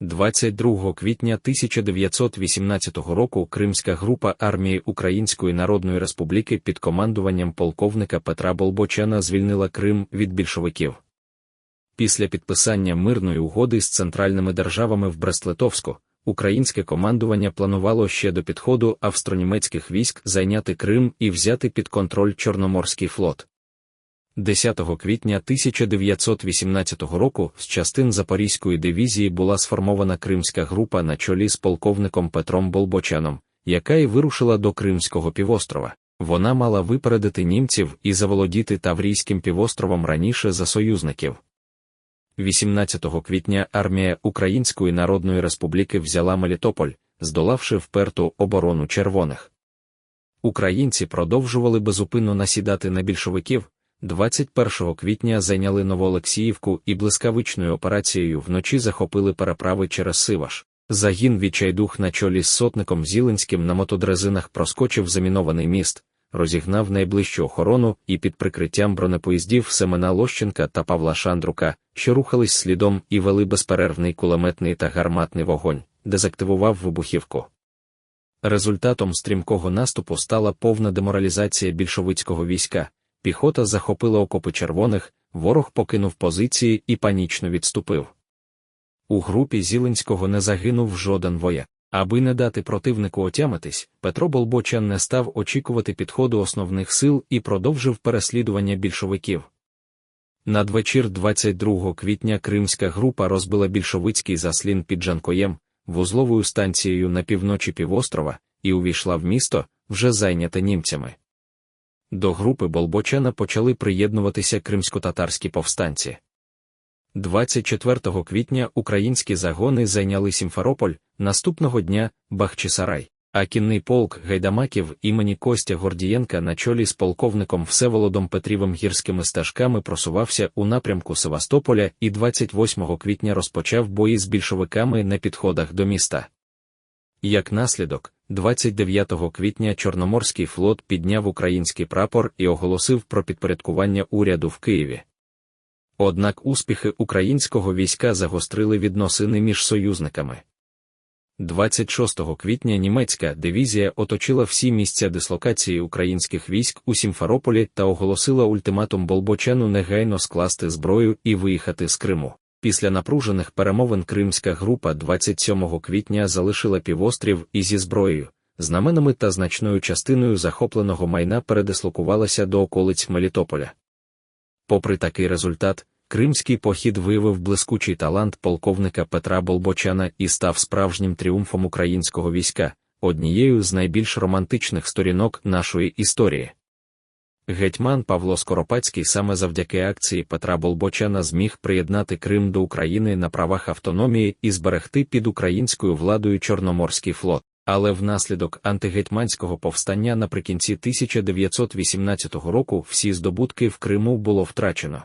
22 квітня 1918 року Кримська група армії Української Народної Республіки під командуванням полковника Петра Болбочана звільнила Крим від більшовиків. Після підписання мирної угоди з центральними державами в Брест-Литовську, українське командування планувало ще до підходу австронімецьких військ зайняти Крим і взяти під контроль Чорноморський флот. 10 квітня 1918 року з частин Запорізької дивізії була сформована Кримська група на чолі з полковником Петром Болбочаном, яка й вирушила до Кримського півострова. Вона мала випередити німців і заволодіти Таврійським півостровом раніше за союзників. 18 квітня армія Української Народної Республіки взяла Мелітополь, здолавши вперту оборону червоних. Українці продовжували безупинно насідати на більшовиків. 21 квітня зайняли Новоолексіївку і блискавичною операцією вночі захопили переправи через Сиваш. Загін відчайдух на чолі з сотником Зіленським на мотодрезинах проскочив замінований міст, розігнав найближчу охорону і під прикриттям бронепоїздів Семена Лощенка та Павла Шандрука, що рухались слідом і вели безперервний кулеметний та гарматний вогонь, дезактивував вибухівку. Результатом стрімкого наступу стала повна деморалізація більшовицького війська. Піхота захопила окопи червоних, ворог покинув позиції і панічно відступив. У групі Зіленського не загинув жоден вояк. Аби не дати противнику отямитись, Петро Болбочан не став очікувати підходу основних сил і продовжив переслідування більшовиків. Надвечір 22 квітня Кримська група розбила більшовицький заслін під Жанкоєм, вузловою станцією на півночі півострова, і увійшла в місто, вже зайняте німцями. До групи Болбочана почали приєднуватися кримсько-татарські повстанці. 24 квітня українські загони зайняли Сімферополь, наступного дня Бахчисарай, а кінний полк гайдамаків імені Костя Гордієнка на чолі з полковником Всеволодом Петрівим гірськими стежками просувався у напрямку Севастополя і 28 квітня розпочав бої з більшовиками на підходах до міста. Як наслідок, 29 квітня Чорноморський флот підняв український прапор і оголосив про підпорядкування уряду в Києві. Однак успіхи українського війська загострили відносини між союзниками. 26 квітня німецька дивізія оточила всі місця дислокації українських військ у Сімферополі та оголосила ультиматум Болбочану негайно скласти зброю і виїхати з Криму. Після напружених перемовин Кримська група 27 квітня залишила півострів і зі зброєю, знаменами та значною частиною захопленого майна передислокувалася до околиць Мелітополя. Попри такий результат, кримський похід виявив блискучий талант полковника Петра Болбочана і став справжнім тріумфом українського війська, однією з найбільш романтичних сторінок нашої історії. Гетьман Павло Скоропадський саме завдяки акції Петра Болбочана зміг приєднати Крим до України на правах автономії і зберегти під українською владою Чорноморський флот. Але внаслідок антигетьманського повстання наприкінці 1918 року всі здобутки в Криму було втрачено.